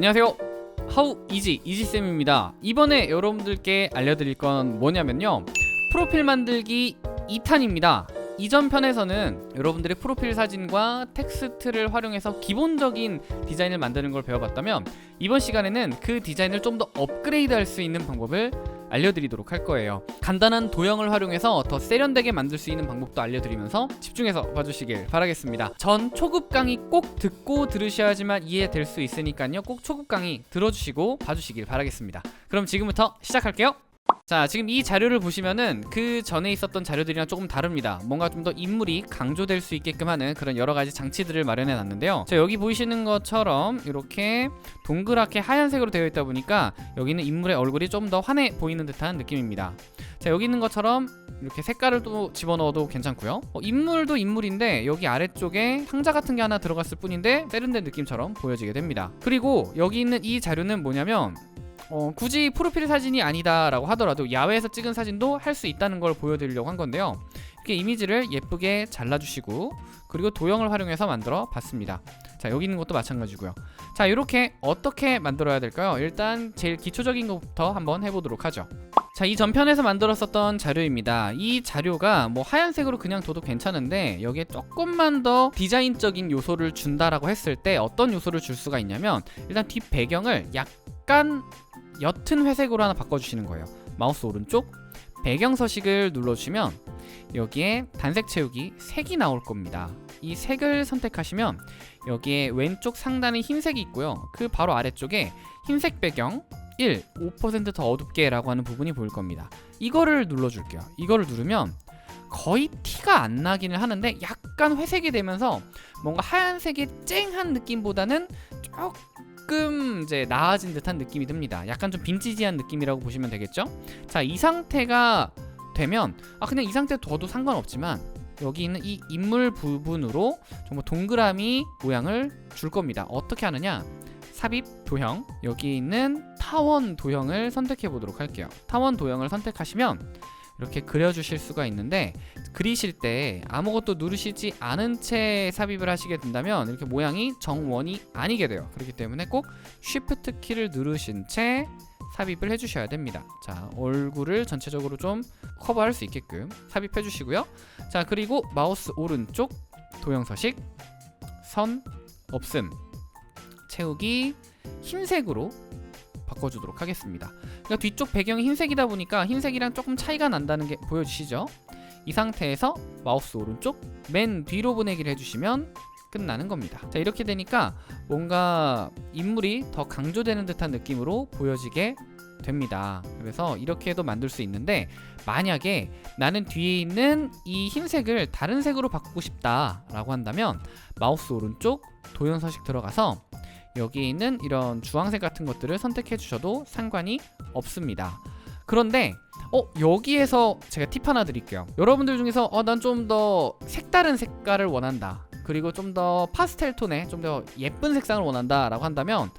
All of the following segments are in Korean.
안녕하세요. 하우 이지 이지쌤입니다. 이번에 여러분들께 알려드릴 건 뭐냐면요. 프로필 만들기 2탄입니다. 이전 편에서는 여러분들의 프로필 사진과 텍스트를 활용해서 기본적인 디자인을 만드는 걸 배워봤다면 이번 시간에는 그 디자인을 좀 더 업그레이드 할 수 있는 방법을 알려드리도록 할 거예요. 간단한 도형을 활용해서 더 세련되게 만들 수 있는 방법도 알려드리면서 집중해서 봐주시길 바라겠습니다. 전 초급 강의 꼭 듣고 들으셔야지만 이해될 수 있으니까요. 꼭 초급 강의 들어주시고 봐주시길 바라겠습니다. 그럼 지금부터 시작할게요. 자 지금 이 자료를 보시면은 그 전에 있었던 자료들이랑 조금 다릅니다. 뭔가 좀 더 인물이 강조될 수 있게끔 하는 그런 여러 가지 장치들을 마련해 놨는데요. 자 여기 보이시는 것처럼 이렇게 동그랗게 하얀색으로 되어 있다 보니까 여기는 인물의 얼굴이 좀 더 환해 보이는 듯한 느낌입니다. 자 여기 있는 것처럼 이렇게 색깔을 또 집어넣어도 괜찮고요. 어, 인물도 인물인데 여기 아래쪽에 상자 같은 게 하나 들어갔을 뿐인데 세련된 느낌처럼 보여지게 됩니다. 그리고 여기 있는 이 자료는 뭐냐면 어, 굳이 프로필 사진이 아니다라고 하더라도 야외에서 찍은 사진도 할 수 있다는 걸 보여드리려고 한 건데요. 이렇게 이미지를 예쁘게 잘라주시고 그리고 도형을 활용해서 만들어 봤습니다. 자 여기 있는 것도 마찬가지고요. 자 이렇게 어떻게 만들어야 될까요? 일단 제일 기초적인 것부터 한번 해보도록 하죠. 자, 이 전편에서 만들었었던 자료입니다. 이 자료가 뭐 하얀색으로 그냥 둬도 괜찮은데 여기에 조금만 더 디자인적인 요소를 준다라고 했을 때 어떤 요소를 줄 수가 있냐면 일단 뒷 배경을 약간 옅은 회색으로 하나 바꿔주시는 거예요. 마우스 오른쪽 배경 서식을 눌러주시면 여기에 단색 채우기 색이 나올 겁니다. 이 색을 선택하시면 여기에 왼쪽 상단에 흰색이 있고요. 그 바로 아래쪽에 흰색 배경 1, 5%더 어둡게 라고 하는 부분이 보일 겁니다. 이거를 눌러줄게요. 이거를 누르면 거의 티가 안 나기는 하는데 약간 회색이 되면서 뭔가 하얀색의 쨍한 느낌보다는 조금 이제 나아진 듯한 느낌이 듭니다. 약간 좀 빈티지한 느낌이라고 보시면 되겠죠? 자, 이 상태가 되면 아 그냥 이 상태 둬도 상관없지만 여기 있는 이 인물 부분으로 정말 동그라미 모양을 줄 겁니다. 어떻게 하느냐? 삽입 도형 여기 있는 타원 도형을 선택해 보도록 할게요. 타원 도형을 선택하시면 이렇게 그려주실 수가 있는데 그리실 때 아무것도 누르시지 않은 채 삽입을 하시게 된다면 이렇게 모양이 정원이 아니게 돼요. 그렇기 때문에 꼭 Shift 키를 누르신 채 삽입을 해주셔야 됩니다. 자 얼굴을 전체적으로 좀 커버할 수 있게끔 삽입해 주시고요. 자 그리고 마우스 오른쪽 도형 서식 선 없음 채우기 흰색으로 바꿔주도록 하겠습니다. 그러니까 뒤쪽 배경이 흰색이다 보니까 흰색이랑 조금 차이가 난다는 게 보여지시죠? 이 상태에서 마우스 오른쪽 맨 뒤로 보내기를 해주시면 끝나는 겁니다. 자 이렇게 되니까 뭔가 인물이 더 강조되는 듯한 느낌으로 보여지게 됩니다. 그래서 이렇게도 만들 수 있는데 만약에 나는 뒤에 있는 이 흰색을 다른 색으로 바꾸고 싶다 라고 한다면 마우스 오른쪽 도형 서식 들어가서 여기 있는 이런 주황색 같은 것들을 선택해 주셔도 상관이 없습니다. 그런데 어 여기에서 제가 팁 하나 드릴게요. 여러분들 중에서 어 난 좀 더 색다른 색깔을 원한다. 그리고 좀 더 파스텔 톤의 좀더 예쁜 색상을 원한다 라고 한다면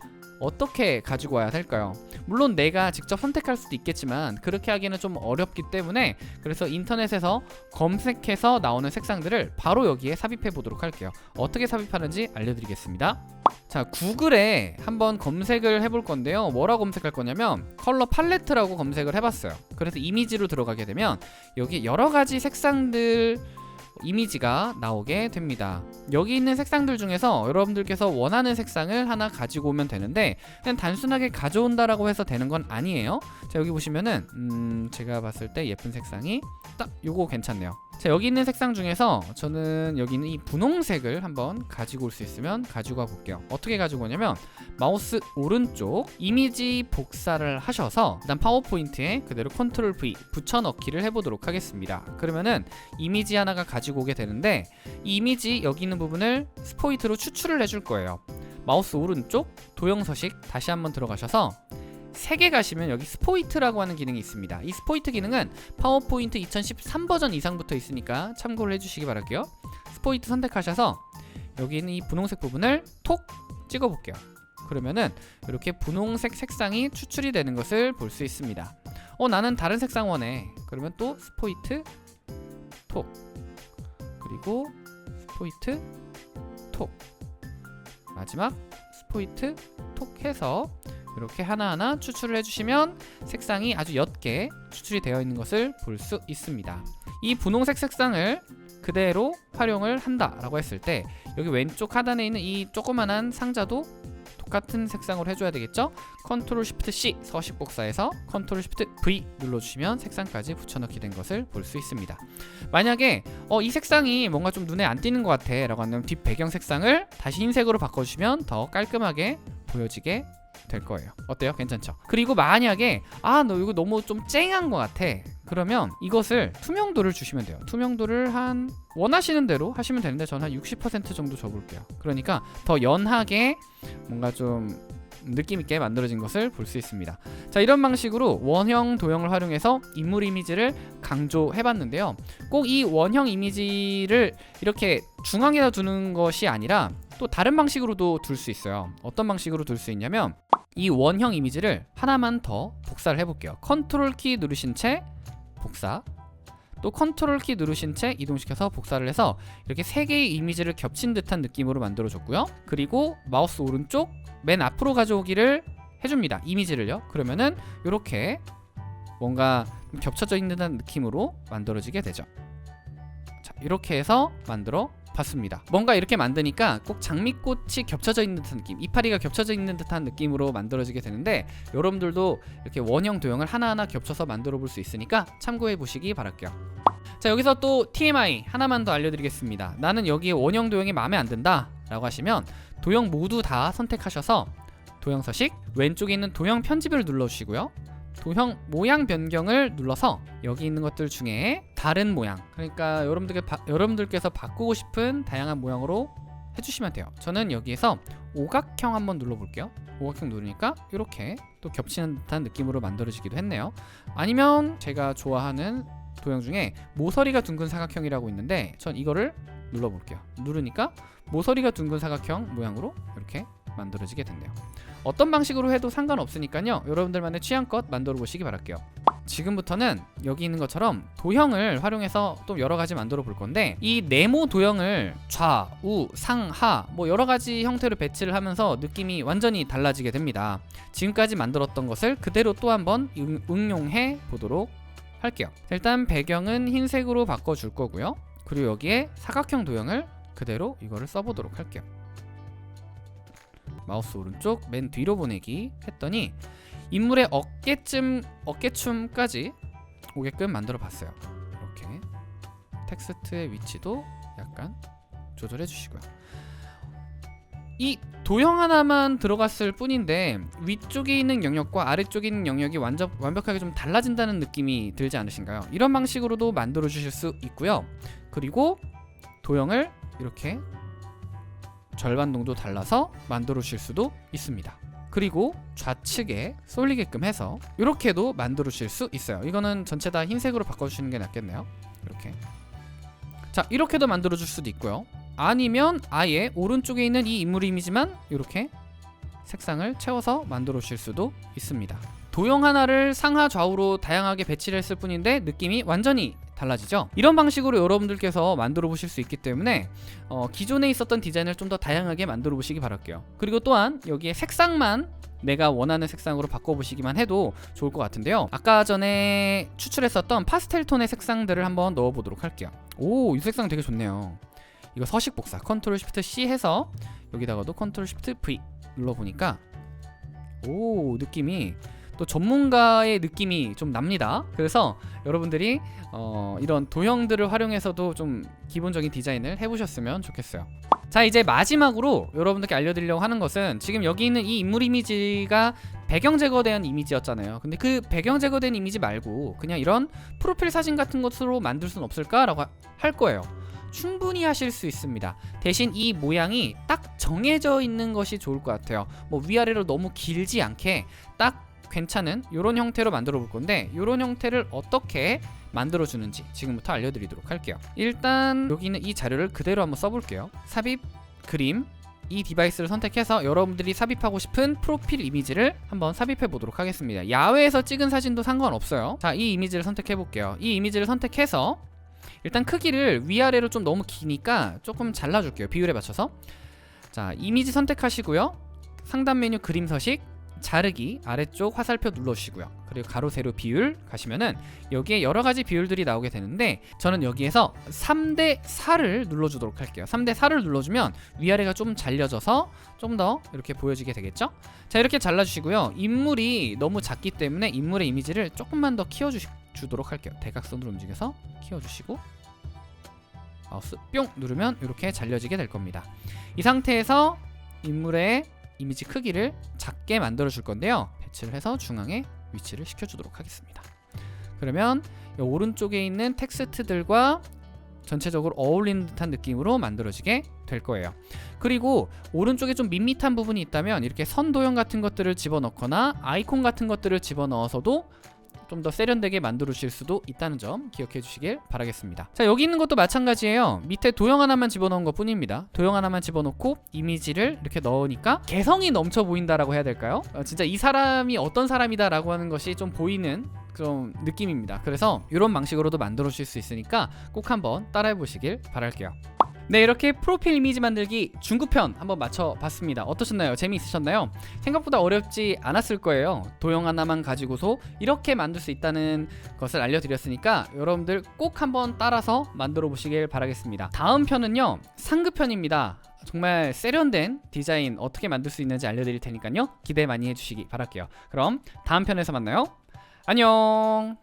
어떻게 가지고 와야 될까요? 물론 내가 직접 선택할 수도 있겠지만 그렇게 하기에는 좀 어렵기 때문에 그래서 인터넷에서 검색해서 나오는 색상들을 바로 여기에 삽입해 보도록 할게요. 어떻게 삽입하는지 알려드리겠습니다. 자 구글에 한번 검색을 해볼 건데요. 뭐라고 검색할 거냐면 컬러 팔레트라고 검색을 해봤어요. 그래서 이미지로 들어가게 되면 여기 여러 가지 색상들 이미지가 나오게 됩니다. 여기 있는 색상들 중에서 여러분들께서 원하는 색상을 하나 가지고 오면 되는데 그냥 단순하게 가져온다라고 해서 되는 건 아니에요. 자 여기 보시면은 음 제가 봤을 때 예쁜 색상이 딱 요거 괜찮네요. 자 여기 있는 색상 중에서 저는 여기 있는 이 분홍색을 한번 가지고 올 수 있으면 가지고 와 볼게요. 어떻게 가지고 오냐면 마우스 오른쪽 이미지 복사를 하셔서 일단 파워포인트에 그대로 컨트롤 V 붙여넣기를 해보도록 하겠습니다. 그러면은 이미지 하나가 가지고 오게 되는데 이 이미지 여기 있는 부분을 스포이트로 추출을 해줄 거예요. 마우스 오른쪽 도형 서식 다시 한번 들어가셔서 색에 가시면 여기 스포이트라고 하는 기능이 있습니다. 이 스포이트 기능은 파워포인트 2013 버전 이상부터 있으니까 참고를 해주시기 바랄게요. 스포이트 선택하셔서 여기 있는 이 분홍색 부분을 톡 찍어 볼게요. 그러면은 이렇게 분홍색 색상이 추출이 되는 것을 볼 수 있습니다. 어 나는 다른 색상 원해. 그러면 또 스포이트 톡 그리고 스포이트 톡 마지막 포인트 톡 해서 이렇게 하나하나 추출을 해주시면 색상이 아주 옅게 추출이 되어 있는 것을 볼 수 있습니다. 이 분홍색 색상을 그대로 활용을 한다라고 했을 때 여기 왼쪽 하단에 있는 이 조그만한 상자도 똑같은 색상으로 해줘야 되겠죠? 컨트롤 쉬프트 C 서식 복사해서 컨트롤 쉬프트 V 눌러주시면 색상까지 붙여넣기 된 것을 볼 수 있습니다. 만약에 어, 이 색상이 뭔가 좀 눈에 안 띄는 것 같아 라고 하면 뒷 배경 색상을 다시 흰색으로 바꿔주시면 더 깔끔하게 보여지게 될 거예요. 어때요? 괜찮죠? 그리고 만약에 아 너 이거 너무 좀 쨍한 것 같아. 그러면 이것을 투명도를 주시면 돼요. 투명도를 한 원하시는 대로 하시면 되는데 저는 한 60% 정도 줘볼게요. 그러니까 더 연하게 뭔가 좀 느낌 있게 만들어진 것을 볼 수 있습니다. 자 이런 방식으로 원형 도형을 활용해서 인물 이미지를 강조해 봤는데요. 꼭 이 원형 이미지를 이렇게 중앙에다 두는 것이 아니라 또 다른 방식으로도 둘 수 있어요. 어떤 방식으로 둘 수 있냐면 이 원형 이미지를 하나만 더 복사를 해볼게요. 컨트롤 키 누르신 채 복사 또 컨트롤 키 누르신 채 이동시켜서 복사를 해서 이렇게 세 개의 이미지를 겹친 듯한 느낌으로 만들어 줬고요. 그리고 마우스 오른쪽 맨 앞으로 가져오기를 해줍니다. 이미지를요. 그러면은 이렇게 뭔가 좀 겹쳐져 있는 듯한 느낌으로 만들어지게 되죠. 자, 이렇게 해서 만들어 봤습니다. 뭔가 이렇게 만드니까 꼭 장미꽃이 겹쳐져 있는 듯한 느낌, 이파리가 겹쳐져 있는 듯한 느낌으로 만들어지게 되는데 여러분들도 이렇게 원형 도형을 하나하나 겹쳐서 만들어 볼 수 있으니까 참고해 보시기 바랄게요. 자 여기서 또 TMI 하나만 더 알려드리겠습니다. 나는 여기에 원형 도형이 마음에 안 든다 라고 하시면 도형 모두 다 선택하셔서 도형 서식 왼쪽에 있는 도형 편집을 눌러주시고요. 도형 모양 변경을 눌러서 여기 있는 것들 중에 다른 모양. 그러니까 여러분들께 바, 여러분들께서 바꾸고 싶은 다양한 모양으로 해주시면 돼요. 저는 여기에서 오각형 한번 눌러볼게요. 오각형 누르니까 이렇게 또 겹치는 듯한 느낌으로 만들어지기도 했네요. 아니면 제가 좋아하는 도형 중에 모서리가 둥근 사각형이라고 있는데 전 이거를 눌러볼게요. 누르니까 모서리가 둥근 사각형 모양으로 이렇게 만들어지게 된대요 어떤 방식으로 해도 상관없으니까요. 여러분들만의 취향껏 만들어 보시기 바랄게요. 지금부터는 여기 있는 것처럼 도형을 활용해서 또 여러 가지 만들어 볼 건데 이 네모 도형을 좌 우 상 하 뭐 여러 가지 형태로 배치를 하면서 느낌이 완전히 달라지게 됩니다. 지금까지 만들었던 것을 그대로 또 한번 응- 응용해 보도록 할게요. 일단 배경은 흰색으로 바꿔 줄 거고요. 그리고 여기에 사각형 도형을 그대로 이거를 써보도록 할게요 마우스 오른쪽 맨 뒤로 보내기 했더니 인물의 어깨쯤 어깨춤까지 오게끔 만들어 봤어요. 이렇게 텍스트의 위치도 약간 조절해 주시고요. 이 도형 하나만 들어갔을 뿐인데 위쪽에 있는 영역과 아래쪽에 있는 영역이 완전 완벽하게 좀 달라진다는 느낌이 들지 않으신가요? 이런 방식으로도 만들어 주실 수 있고요. 그리고 도형을 이렇게 절반 정도 달라서 만들어 주실 수도 있습니다. 그리고 좌측에 쏠리게끔 해서 이렇게도 만들어 주실 수 있어요. 이거는 전체 다 흰색으로 바꿔 주시는 게 낫겠네요. 이렇게. 자, 이렇게도 만들어 줄 수도 있고요. 아니면 아예 오른쪽에 있는 이 인물 이미지만 이렇게 색상을 채워서 만들어 주실 수도 있습니다. 도형 하나를 상하 좌우로 다양하게 배치를 했을 뿐인데 느낌이 완전히 달라지죠. 이런 방식으로 여러분들께서 만들어 보실 수 있기 때문에 어, 기존에 있었던 디자인을 좀 더 다양하게 만들어 보시기 바랄게요. 그리고 또한 여기에 색상만 내가 원하는 색상으로 바꿔보시기만 해도 좋을 것 같은데요. 아까 전에 추출했었던 파스텔 톤의 색상들을 한번 넣어보도록 할게요. 오, 이 색상 되게 좋네요. 이거 서식 복사 컨트롤 쉬프트 C 해서 여기다가도 컨트롤 쉬프트 V 눌러보니까 오 느낌이 또 전문가의 느낌이 좀 납니다. 그래서 여러분들이 어, 이런 도형들을 활용해서도 좀 기본적인 디자인을 해보셨으면 좋겠어요. 자 이제 마지막으로 여러분들께 알려드리려고 하는 것은 지금 여기 있는 이 인물 이미지가 배경 제거된 이미지였잖아요. 근데 그 배경 제거된 이미지 말고 그냥 이런 프로필 사진 같은 것으로 만들 수는 없을까 라고 하- 할 거예요. 충분히 하실 수 있습니다. 대신 이 모양이 딱 정해져 있는 것이 좋을 것 같아요. 뭐 위아래로 너무 길지 않게 딱 괜찮은 이런 형태로 만들어 볼 건데 이런 형태를 어떻게 만들어 주는지 지금부터 알려드리도록 할게요. 일단 여기 있는 이 자료를 그대로 한번 써볼게요. 삽입 그림 이 디바이스를 선택해서 여러분들이 삽입하고 싶은 프로필 이미지를 한번 삽입해 보도록 하겠습니다. 야외에서 찍은 사진도 상관없어요. 자, 이 이미지를 선택해 볼게요. 이 이미지를 선택해서 일단 크기를 위아래로 좀 너무 기니까 조금 잘라줄게요. 비율에 맞춰서. 자, 이미지 선택하시고요. 상단 메뉴 그림 서식 자르기 아래쪽 화살표 눌러주시고요. 그리고 가로 세로 비율 가시면은 여기에 여러 가지 비율들이 나오게 되는데 저는 여기에서 3대 4를 눌러주도록 할게요. 3대 4를 눌러주면 위아래가 좀 잘려져서 좀 더 이렇게 보여지게 되겠죠? 자 이렇게 잘라주시고요. 인물이 너무 작기 때문에 인물의 이미지를 조금만 더 키워주도록 할게요. 대각선으로 움직여서 키워주시고 마우스 뿅 누르면 이렇게 잘려지게 될 겁니다. 이 상태에서 인물의 이미지 크기를 작게 만들어 줄 건데요. 배치를 해서 중앙에 위치를 시켜 주도록 하겠습니다. 그러면 이 오른쪽에 있는 텍스트들과 전체적으로 어울리는 듯한 느낌으로 만들어지게 될 거예요. 그리고 오른쪽에 좀 밋밋한 부분이 있다면 이렇게 선 도형 같은 것들을 집어넣거나 아이콘 같은 것들을 집어넣어서도 좀 더 세련되게 만들어 주실 수도 있다는 점 기억해 주시길 바라겠습니다. 자, 여기 있는 것도 마찬가지예요. 밑에 도형 하나만 집어넣은 것 뿐입니다. 도형 하나만 집어넣고 이미지를 이렇게 넣으니까 개성이 넘쳐 보인다라고 해야 될까요? 어, 진짜 이 사람이 어떤 사람이다라고 하는 것이 좀 보이는 그런 느낌입니다. 그래서 이런 방식으로도 만들어 주실 수 있으니까 꼭 한번 따라해 보시길 바랄게요. 네 이렇게 프로필 이미지 만들기 중급편 한번 맞춰봤습니다. 어떠셨나요? 재미있으셨나요? 생각보다 어렵지 않았을 거예요. 도형 하나만 가지고서 이렇게 만들 수 있다는 것을 알려드렸으니까 여러분들 꼭 한번 따라서 만들어 보시길 바라겠습니다. 다음 편은요 상급편입니다. 정말 세련된 디자인 어떻게 만들 수 있는지 알려드릴 테니까요. 기대 많이 해주시기 바랄게요. 그럼 다음 편에서 만나요. 안녕